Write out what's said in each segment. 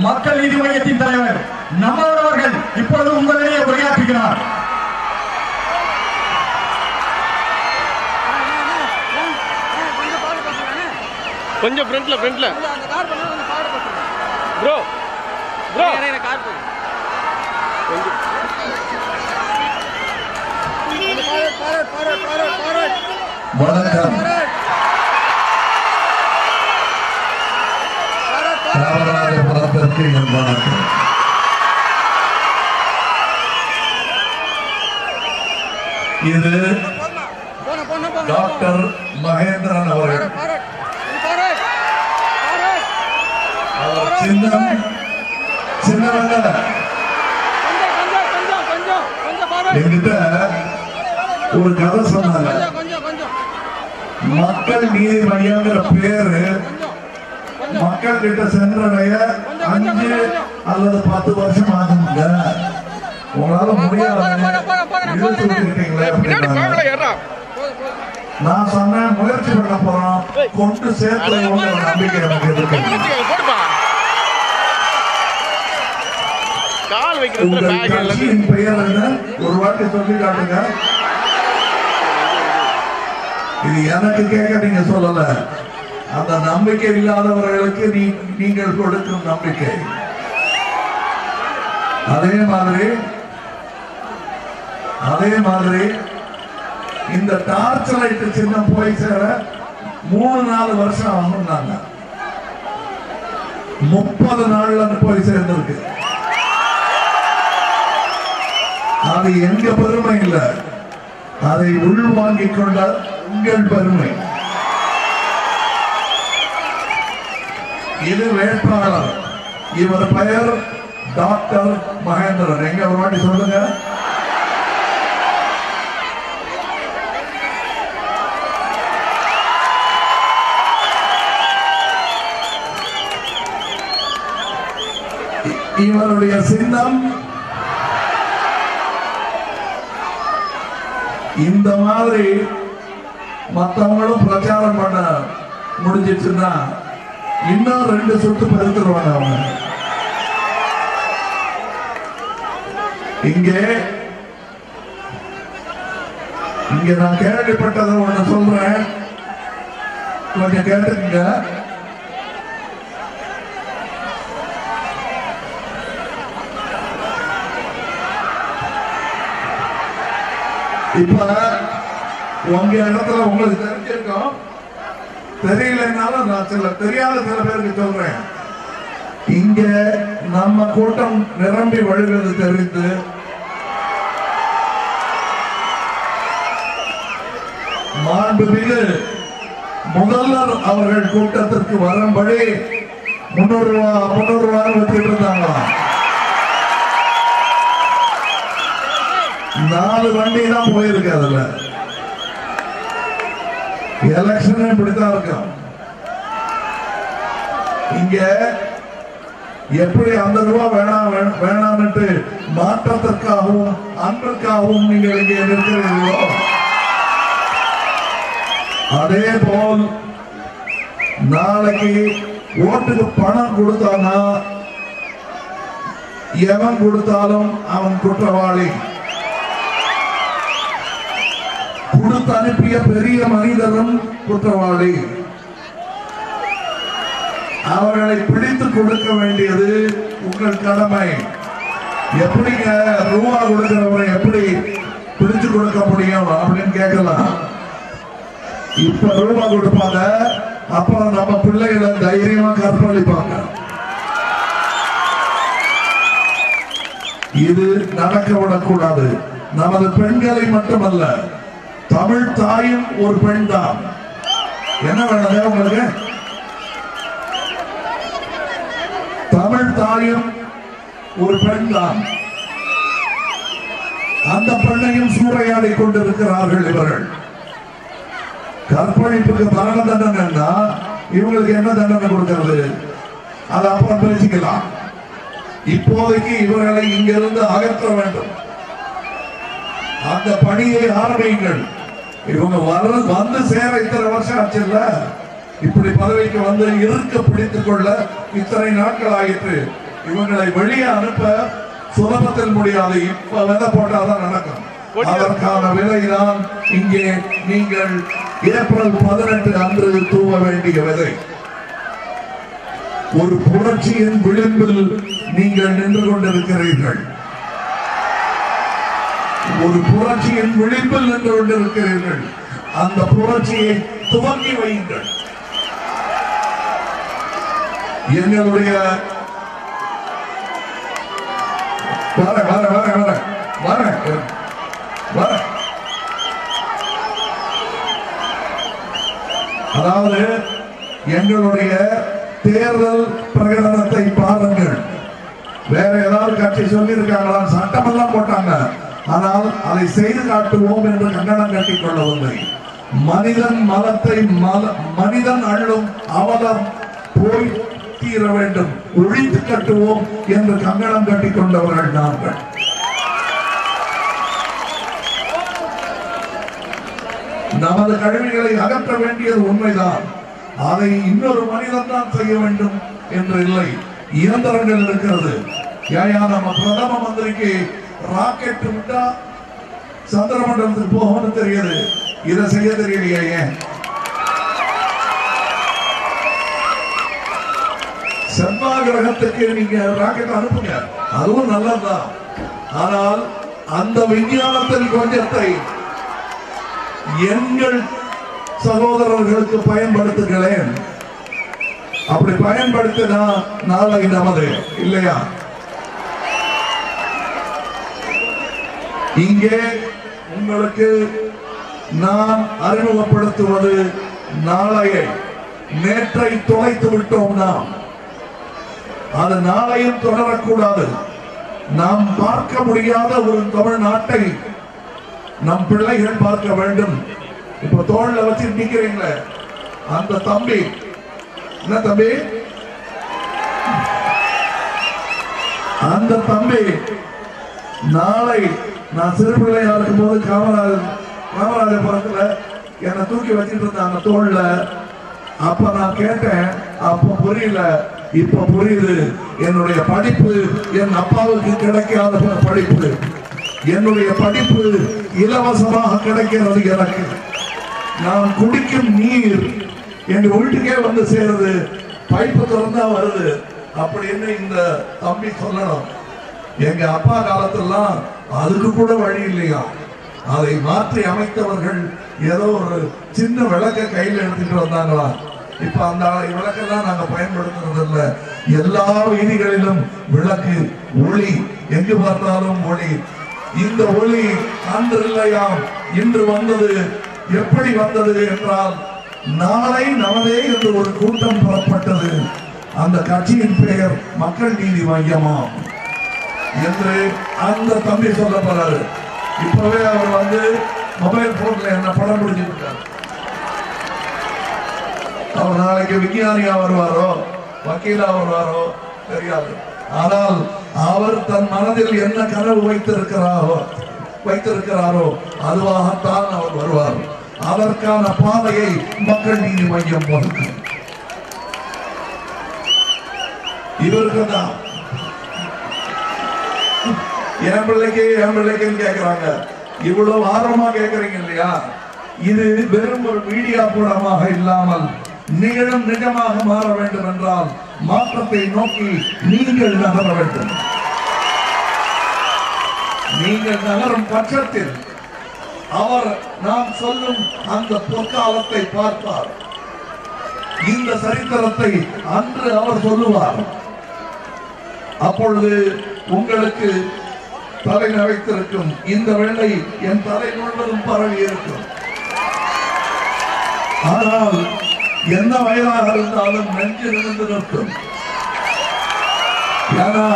மக்கள் நீதி மையத்தின் தலைவர் நம்மவர் அவர்கள் இப்பொழுது உங்களிடையே உரையாற்றுகிறார். கொஞ்சம் ஃப்ரண்ட்ல ஃப்ரண்ட்ல ப்ரோ ப்ரோ கார் வணக்கம் பாரத் பாரத் இது டாக்டர் மகேந்திரன் அவர்கள். சின்னம் சின்னவங்க என்கிட்ட ஒரு கதை சொன்னாங்க. மக்கள் நீதி மையங்கிற பேரு மக்கள் கிட்ட சென்றடைய அல்லது பத்து வருஷம் ஆகுங்க உங்களால முடியாது. நான் சொன்னேன் முயற்சி பண்ண போறோம். கொண்டு சேர்த்து நம்பிக்கை எனக்கு இருக்கு. இல்ல கட்சியின் பெயர் என்ன? ஒரு வாட்டி சொல்லி காட்டுங்க. இது எனக்கு கேட்க நீங்க சொல்லல. அந்த நம்பிக்கை இல்லாதவர்களுக்கு நீ நீங்கள் கொடுக்கும் நம்பிக்கை. அதே மாதிரி அதே மாதிரி இந்த டார்ச் லைட் சின்னம் போய் சேர மூணு நாலு வருஷம் ஆகும்னாங்க. முப்பது நாள்ல போய் சேர்ந்திருக்கு. அது எங்க பெருமை இல்லை. அதை உள்வாங்கிக் கொண்ட உங்கள் பெருமை. இது வேட்பாளர். இவர் பெயர் டாக்டர் மகேந்திரன். எங்க ஒரு வாட்டி சொல்லுங்க? இவருடைய சின்னம் இந்த மாதிரி மற்றவங்களும் பிரச்சாரம் பண்ண முடிஞ்சிச்சுன்னா இன்னும் ரெண்டு சுத்து பெருத்துருவாங்க அவங்க. இங்கே. இங்க நான் கேள்விப்பட்டதை ஒண்ணு சொல்றேன். கொஞ்சம் கேட்டுக்கங்க. இப்ப உங்க இடத்துல உங்களுக்கு தெரிஞ்சிருக்கோம். தெரியலனாலும் நான் சில தெரியாத சில பேருக்கு சொல்றேன். இங்க நம்ம கூட்டம் நிரம்பி வழிவது தெரிந்து மாண்புமிகு முதல்வர் அவர்கள் கூட்டத்திற்கு வரும்படி முன்னூறு ரூபா முன்னூறு ரூபாய் வச்சுட்டு இருந்தாங்களாம் நாலு வண்டி தான் போயிருக்கு அதுல. எலெக்ஷன் இப்படித்தான் இருக்கும். இங்க எப்படி அந்த ரூபா வேணாம் வேணாம் என்று மாற்றத்திற்காகவும் அன்பிற்காகவும் நீங்கள் இங்கே நிற்கிறீர்களோ? அதே போல் நாளைக்கு ஓட்டுக்கு பணம் கொடுத்தானா? எவன் கொடுத்தாலும் அவன் குற்றவாளி. கொடுத்து அனுப்பிய பெரிய மனிதரும் குற்றவாளி. அவர்களை பிடித்து கொடுக்க வேண்டியது உங்கள் கடமை. எப்படிங்க ரூபா கொடுக்கிறவரை எப்படி பிடிச்சு கொடுக்க முடியும் அப்படின்னு கேட்கலாம். இப்ப ரூபா கொடுப்பாங்க அப்புறம் நம்ம பிள்ளைகளை தைரியமா கற்பழிப்பாங்க. இது நடக்க விடக்கூடாது. நமது பெண்களை மட்டுமல்ல தமிழ் தாயும் ஒரு பெண் தான் என்ன வேணுங்க உங்களுக்கு? தமிழ் தாயும் ஒரு பெண் தான் அந்த பெண்ணையும் சூறையாடி கொண்டிருக்கிறார்கள் இவர்கள். கற்பழிப்புக்கு மரண தண்டனைன்னா இவங்களுக்கு என்ன தண்டனை கொடுக்கிறது? அதை அப்புறம் பேசிக்கலாம். இப்போதைக்கு இவர்களை இங்கிருந்து அகற்ற வேண்டும். அந்த பணியை ஆரம்பியுங்கள். இவங்க வர வந்து சேர இத்தனை வருஷம் ஆச்சுல்ல இப்படி பதவிக்கு வந்து இருக்க பிடித்துக் கொள்ள இத்தனை நாட்கள் ஆயிற்று இவங்களை வெளியே அனுப்ப சுலபத்தில் முடியாது. இப்ப விதை போட்டாதான் நடக்கும். அதற்கான விதைதான் இங்கே நீங்கள் ஏப்ரல் பதினெட்டு அன்று தூவ வேண்டிய விதை ஒரு புரட்சியின் விளிம்பில் நீங்கள் நின்று கொண்டிருக்கிறீர்கள். ஒரு புரட்சியின் விளிம்பில் நின்று கொண்டிருக்கிறீர்கள். அந்த புரட்சியை துவங்கி வையுங்கள். எங்களுடைய வர வர வர வர. வர. வர. அதாவது எங்களுடைய தேர்தல் பிரகடனத்தை பாருங்கள். வேற ஏதாவது கட்சி சொல்லி இருக்காங்களா சட்டமெல்லாம் போட்டாங்க. ஆனால் அதை செய்து காட்டுவோம் என்று கண்டனம் கட்டிக் கொள்ளவில்லை. மனிதன் மலத்தை மல- மனிதன் அள்ளும் அவலம் போய் தீர வேண்டும். ஒழித்து கட்டுவோம் என்று கங்கணம் கட்டிக் கொண்டவர்கள் நாங்கள். நமது கழிவுகளை அகற்ற வேண்டியது உண்மைதான். அதை இன்னொரு மனிதன் தான் செய்ய வேண்டும் என்று இல்லை. இயந்திரங்கள் இருக்கிறது. ஏயா நம்ம பிரதம மந்திரிக்கு ராக்கெட் விட்டா சந்திரமண்டலத்துக்கு போகணும்னு தெரியுது. இதை செய்ய தெரியலையா ஏன்? செவ்வாய் கிரகத்துக்கு நீங்க ராக்கெட் அனுப்புங்க. அதுவும் நல்லதுதான். ஆனால் அந்த விஞ்ஞானத்தில் கொஞ்சத்தை எங்கள் சகோதரர்களுக்கு பயன்படுத்துகிறேன் அப்படி பயன்படுத்தினா நாளை நமது இல்லையா? இங்கே உங்களுக்கு நான் அறிமுகப்படுத்துவது நாளைய. நேற்றை தொலைத்து விட்டோம் நாம். அது நாளையும் தொடரக்கூடாது. நாம் பார்க்க முடியாத ஒரு தமிழ்நாட்டை நம் பிள்ளைகள் பார்க்க வேண்டும். இப்ப தோல்ல வச்சு நிக்கிறீங்களே அந்த தம்பி. என்ன தம்பி? அந்த தம்பி நாளை நான் சிறு பிள்ளையா இருக்கும் போது காமராஜர் காமராஜபுரத்துல என்னை தூக்கி வச்சிட்டு இருந்தாங்க தோல்ல அப்ப நான் கேட்டேன் அப்ப புரியல இப்ப புரியுது. என்னுடைய படிப்பு என் அப்பாவுக்கு கிடைக்காத படிப்பு. என்னுடைய படிப்பு இலவசமாக கிடைக்கிறது எனக்கு. நான் குடிக்கும் நீர் எங்க வீட்டுக்கே வந்து சேருது. பைப்பு திறந்தா வருது. அப்படின்னு இந்த தம்பி சொல்லணும். எங்க அப்பா காலத்தெல்லாம் அதுக்கு கூட வழி இல்லையா? அதை மாற்றி அமைத்தவர்கள் ஏதோ ஒரு சின்ன விளக்க கையில் எடுத்துட்டு வந்தாங்களா? இப்ப அந்த விளக்கெல்லாம் நாங்க பயன்படுத்துறது இல்ல எல்லா வீதிகளிலும் விளக்கு ஒளி எங்கு பார்த்தாலும் ஒளி. இந்த ஒளி அன்று இல்லையாம் இன்று வந்தது எப்படி வந்தது என்றால் நாளை நமதே என்று ஒரு கூட்டம் புறப்பட்டது. அந்த கட்சியின் பெயர் மக்கள் நீதி மையமா? என்று அந்த தம்பி சொல்ல போறாரு. இப்பவே அவர் வந்து மொபைல் போன்ல என்ன படம் பிடிச்சிருக்காரு அவர் நாளைக்கு விஞ்ஞானியா வருவாரோ? வக்கீலா வருவாரோ? தெரியாது. ஆனால் அவர் தன் மனதில் என்ன கனவு வைத்திருக்கிறாரோ வைத்திருக்கிறாரோ அதுவாகத்தான் அவர் வருவார். அதற்கான பாதையை மக்கள் நீதி மையம் வகுக்கும் இவருக்கு தான். என் பிள்ளைக்கு என் பிள்ளைக்குன்னு கேட்கிறாங்க இவ்வளவு ஆர்வமா கேட்கறீங்க இல்லையா? இது வெறும் ஒரு மீடியா கூடமாக இல்லாமல் நிகழும் நிஜமாக மாற வேண்டும் என்றால் மாற்றத்தை நோக்கி நீங்கள் நகர வேண்டும். நீங்கள் நகரும் பட்சத்தில் அவர் நாம் சொல்லும் அந்த பொற்காலத்தை பார்ப்பார் இந்த சரித்திரத்தை அன்று அவர் சொல்லுவார். அப்பொழுது உங்களுக்கு தலை நகைத்திருக்கும் இந்த வேளை என் தலை முழுவதும் பரவி இருக்கும் ஆனால் என்ன வயதாக இருந்தாலும் நெஞ்சு நிமிர்ந்து நிற்கும் ஏன்னா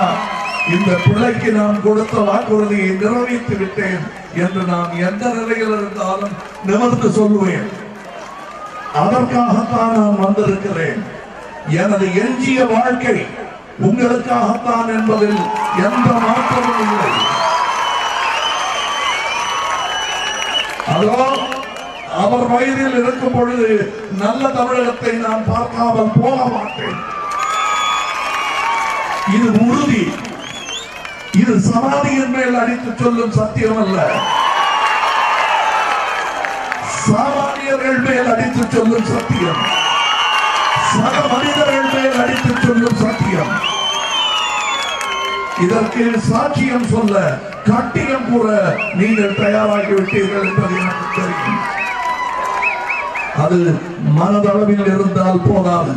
இந்த பிள்ளைக்கு நான் கொடுத்த வாக்குறுதியை நிறைவேற்றி விட்டேன் என்று நான் எந்த நிலையில் இருந்தாலும் நிமிர்ந்து சொல்லுவேன். அதற்காகத்தான் நான் வந்திருக்கிறேன். எனது எஞ்சிய வாழ்க்கை உங்களுக்காகத்தான் என்பதில் எந்த மாற்றமும் இல்லை. அதோ அவர் வயதில் இருக்கும் பொழுது நல்ல தமிழகத்தை நான் பார்க்காமல் போக மாட்டேன். இது உறுதி. இது சமாதியின் மேல் அடித்து சொல்லும் சத்தியம் அல்ல சாமானியர்கள் மேல் அடித்து சொல்லும் சத்தியம். சக மனிதர்கள் மேல் அடித்து சொல்லும் சத்தியம். இதற்கு சாட்சியம் சொல்ல கட்டியம் கூற நீங்கள் தயாராகி விட்டீர்கள் எனக்கு தெரியும். அது மனதளவில் இருந்தால் போதாது.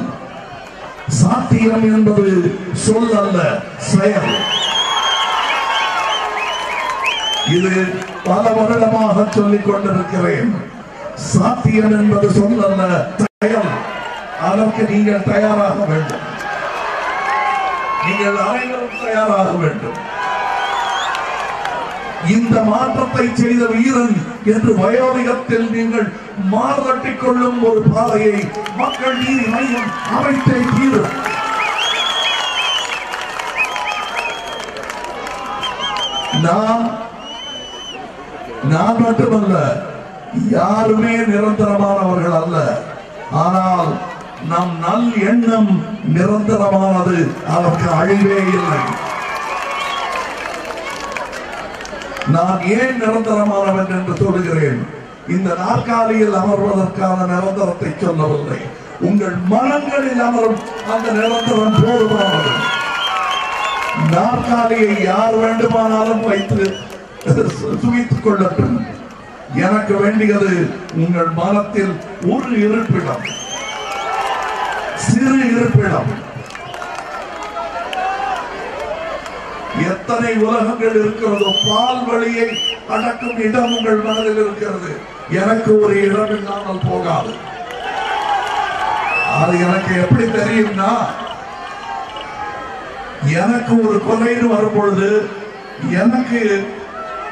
சாத்தியம் என்பது சொல் அல்ல செயல். இது பல வருடமாக சொல்லிக் கொண்டிருக்கிறேன். சாத்தியம் என்பது சொல் அல்ல செயல். அதற்கு நீங்கள் தயாராக வேண்டும். நீங்கள் அனைவரும் தயாராக வேண்டும். இந்த மாற்றத்தை செய்த வீரன் என்று வயோதிகத்தில் நீங்கள் மாறுதட்டிக் கொள்ளும் ஒரு பாதையை மக்கள் நீதி மையம் அமைத்தே தீரும். நான் நான் மட்டுமல்ல யாருமே நிரந்தரமானவர்கள் அல்ல. ஆனால் நம் நல் எண்ணம் நிரந்தரமானது அதற்கு அழிவே இல்லை. நான் ஏன் நிரந்தரமானவன் என்று சொல்லுகிறேன்? இந்த நாற்காலியில் அமர்வதற்கான நிரந்தரத்தை சொல்லவில்லை. உங்கள் மனங்களில் அமரும் அந்த நிரந்தரம் போதுமானது. நாற்காலியை யார் வேண்டுமானாலும் வைத்து சுகித்துக் கொள்ளட்டும். எனக்கு வேண்டியது உங்கள் மனத்தில் ஒரு இருப்பிடம். சிறு இருப்பிடம். எத்தனை உலகங்கள் இருக்கிறதோ பால் வழியை அடக்கும் இடம் உங்கள் மனதில் இருக்கிறது. எனக்கு ஒரு இடம் இல்லாமல் போகாது. அது எனக்கு எப்படி தெரியும்னா எனக்கு ஒரு கொலைன்னு வரும்பொழுது எனக்கு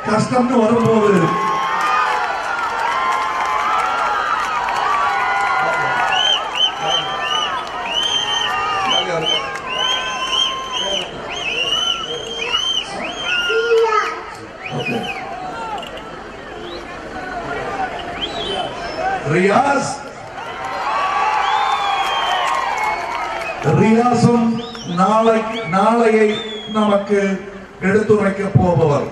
கஷ்டம்னு வரும்போது ரியாஸ் ரியாசும் நாளை நாளையை நமக்கு எடுத்துரைக்க போபவர்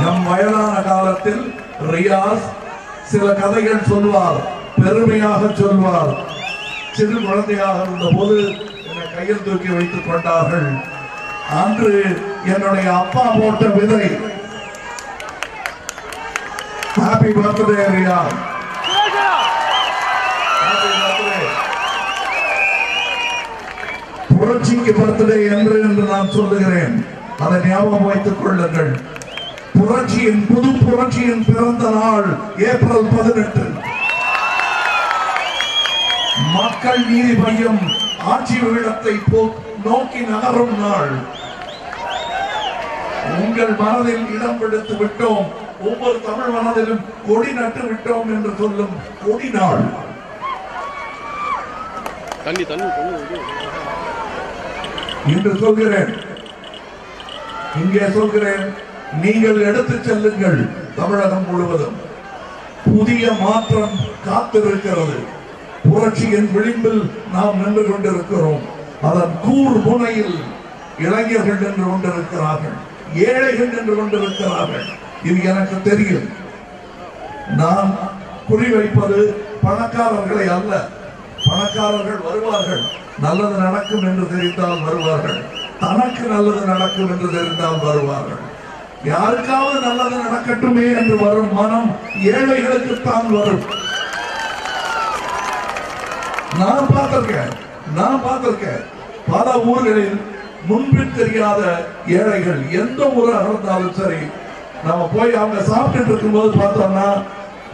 நம் வயதான காலத்தில் ரியாஸ் சில கதைகள் சொல்வார் பெருமையாக சொல்வார் சிறு குழந்தையாக இருந்த போது என்னை கையில் தூக்கி வைத்துக் கொண்டார்கள். அன்று என்னுடைய அப்பா போட்ட விதை. ஹாப்பி பர்த்டே ரியா புரட்சிக்கு பர்த்டே என்று என்று நான் சொல்லுகிறேன். அதை ஞாபகம் வைத்துக் கொள்ளுங்கள். புரட்சியின் புது புரட்சியின் பிறந்த நாள் ஏப்ரல் பதினெட்டு. மக்கள் நீதி மையம் ஆட்சி போ- நோக்கி நகரும் நாள். உங்கள் மனதில் இடம் பிடித்து விட்டோம். ஒவ்வொரு தமிழ் மனதிலும் கொடி நட்டு விட்டோம் என்று சொல்லும் கொடி நாள். என்று சொல்கிறேன். இங்கே சொல்கிறேன். நீங்கள் எடுத்துச் செல்லுங்கள் தமிழகம் முழுவதும். புதிய மாற்றம் காத்திருக்கிறது. புரட்சியின் விளிம்பில் நாம் நின்று கொண்டிருக்கிறோம். அதன் கூர் முனையில் இளைஞர்கள் நின்று கொண்டிருக்கிறார்கள். ஏழைகள் நின்று கொண்டிருக்கிறார்கள். இது எனக்கு தெரியும். நான் குறிவைப்பது பணக்காரர்களை அல்ல. பணக்காரர்கள் வருவார்கள். நல்லது நடக்கும் என்று தெரிந்தால் வருவார்கள். தனக்கு நல்லது நடக்கும் என்று தெரிந்தால் வருவார்கள். யாருக்காவது நல்லது நடக்கட்டுமே என்று வரும் மனம் ஏழைகளுக்கு தான் வரும். நான் பார்த்திருக்கேன் நான் பார்த்திருக்கேன். பல ஊர்களில் முன்பின் தெரியாத ஏழைகள் எந்த ஊராக இருந்தாலும் சரி நம்ம போய் அவங்க சாப்பிட்டு இருக்கும் போது பார்த்தோம்னா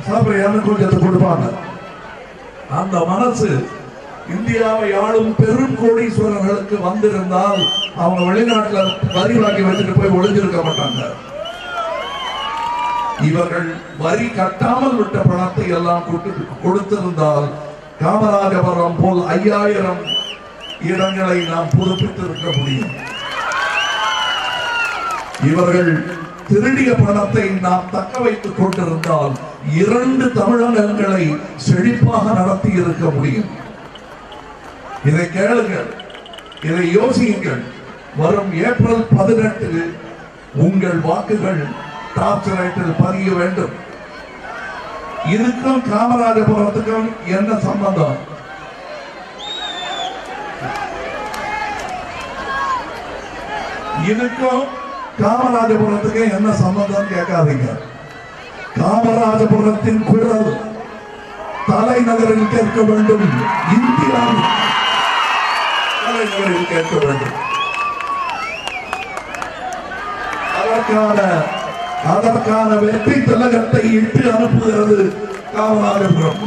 சாப்பிட கொஞ்சத்தை கொடுப்பாங்க. அந்த மனசு இந்தியாவை ஆளும் பெரும் கோடீஸ்வரர்களுக்கு வந்திருந்தால் அவங்க வெளிநாட்டுல வரி வாங்கி வச்சுட்டு போய் ஒளிஞ்சிருக்க மாட்டாங்க. இவர்கள் வரி கட்டாமல் விட்ட பணத்தை எல்லாம் கொடுத்திருந்தால் காமராஜபுரம் போல் ஐயாயிரம் இடங்களை நாம் புதுப்பித்து இருக்க முடியும். இவர்கள் திருடிய பணத்தை நாம் தக்க வைத்துக் கொண்டிருந்தால் இரண்டு தமிழகங்களை செழிப்பாக நடத்தி இருக்க முடியும். இதை கேளுங்கள் இதை யோசியுங்கள். வரும் ஏப்ரல் பதினெட்டில் உங்கள் வாக்குகள் டார்ச் லைட்டில் பதிய வேண்டும். இதுக்கும் காமராஜபுரத்துக்கும் என்ன சம்பந்தம்? இதுக்கும் காமராஜபுரத்துக்கும் என்ன சம்பந்தம் கேட்காதீங்க. காமராஜபுரத்தின் குரல் தலைநகரில் கேட்க வேண்டும். இந்தியாவில் தலைநகரில் கேட்க வேண்டும். அதற்கான அதற்கான வெற்றி திலகத்தை இட்டு அனுப்புகிறது காமராஜபுரம்.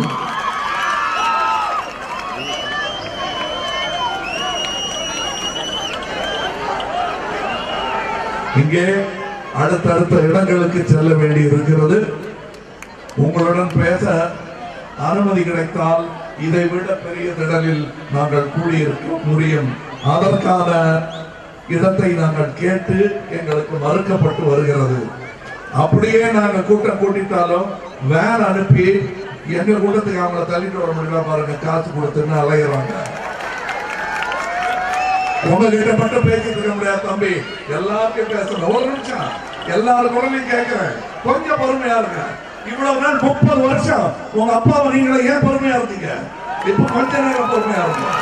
இங்கே அடுத்தடுத்த இடங்களுக்கு செல்ல வேண்டி இருக்கிறது உங்களுடன் பேச அனுமதி கிடைத்தால் இதை விட பெரிய திடலில் நாங்கள் கூடியிருக்க முடியும் அதற்கான இடத்தை நாங்கள் கேட்டு எங்களுக்கு மறுக்கப்பட்டு வருகிறது. அப்படியே நாங்க கூட்டம் கூட்டிட்டாலும் வேன் அனுப்பி எங்க கூட்டத்துக்கு அவங்கள தள்ளிட்டு வர முடியல பாருங்க. காசு கொடுத்துன்னு அலையிறாங்க. உங்ககிட்ட மட்டும் பேசிட்டு இருக்க முடியாது தம்பி. எல்லாருக்கும் பேசணும் ஒரு நிமிஷம். எல்லாரும் குரலையும் கேட்கிறேன். கொஞ்சம் பொறுமையா இருங்க. இவ்வளவு நாள் முப்பது வருஷம். உங்க அப்பாவை நீங்களே ஏன் பொறுமையா இருந்தீங்க? இப்ப கொஞ்ச நேரம் பொறுமையா இருந்தீங்க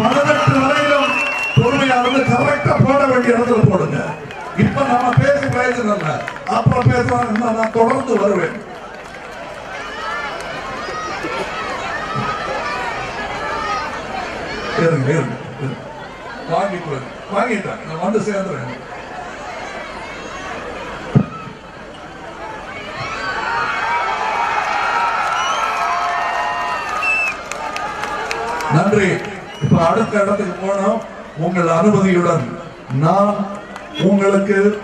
பதினெட்டு வரையிலும் பொறுமையா இருந்து கரெக்டா போட வேண்டிய இடத்துல போடுங்க. இப்ப நம்ம பேசி பிரயோஜனம் இல்ல. அப்புறம் பேசலாம் நான் தொடர்ந்து வருவேன். இருங்க இருங்க வாங்கிட்டு வாங்கிட்டேன். நான் வந்து சேர்ந்துறேன். நன்றி. இப்ப அடுத்த இடத்துக்கு போனோம். உங்கள் அனுமதியுடன். நான் உங்களுக்கு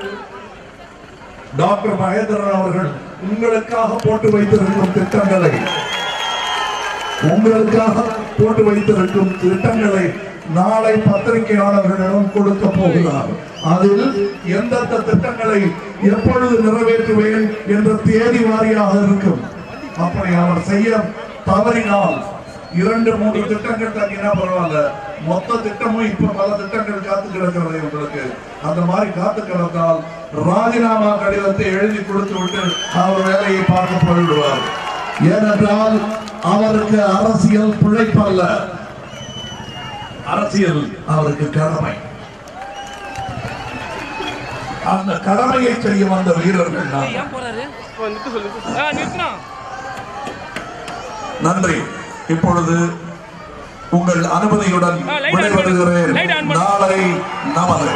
டாக்டர் மகேந்திரன் அவர்கள் உங்களுக்காக போட்டு வைத்திருக்கும் திட்டங்களை உங்களுக்காக போட்டு வைத்திருக்கும் திட்டங்களை நாளை பத்திரிகையாளர்களிடம் கொடுக்க போகிறார். அதில் எந்தெந்த திட்டங்களை எப்பொழுது நிறைவேற்றுவேன் என்ற தேதி வாரியாக இருக்கும். அப்படி அவர் செய்ய தவறினால் இரண்டு மூன்று திட்டங்கள் தங்கினா பரவாயில்ல மொத்த திட்டமும் இப்ப பல திட்டங்கள் காத்து கிடக்கிறது உங்களுக்கு அந்த மாதிரி காத்து கிடந்தால் ராஜினாமா கடிதத்தை எழுதி கொடுத்து விட்டு அவர் வேலையை பார்க்க போய்விடுவார் ஏனென்றால் அவருக்கு அரசியல் பிழைப்பல்ல. அரசியல் அவருக்கு கடமை. அந்த கடமையை செய்ய வந்த வீரர்கள் நன்றி. இப்பொழுது உங்கள் அனுமதியுடன். விடைபெறுகிறேன். நாளை நமது